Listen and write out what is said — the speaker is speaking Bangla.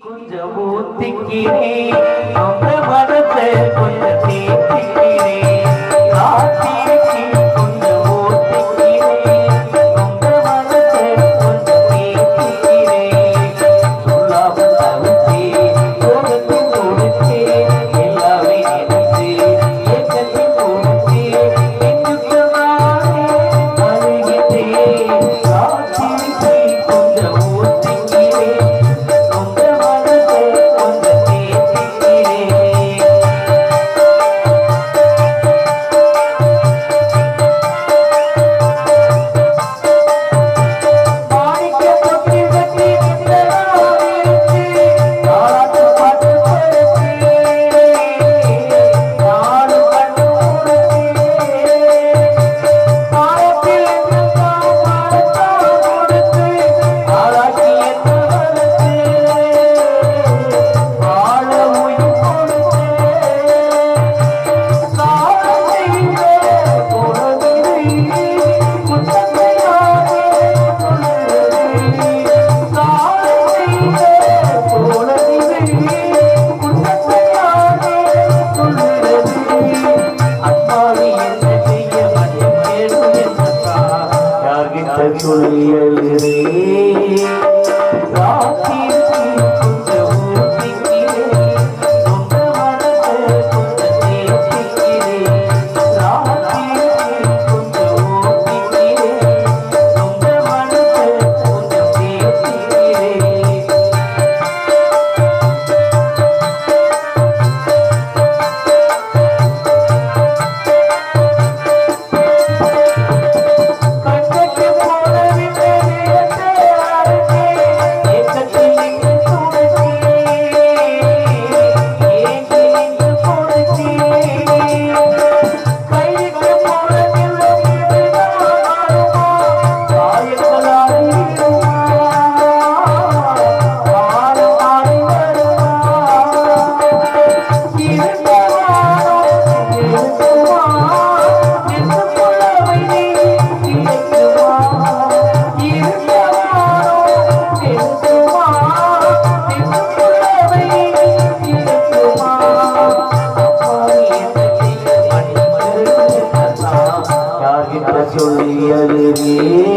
কোন যাব তিকি আমরা ভারতে কোন তিকি Oh, Sim.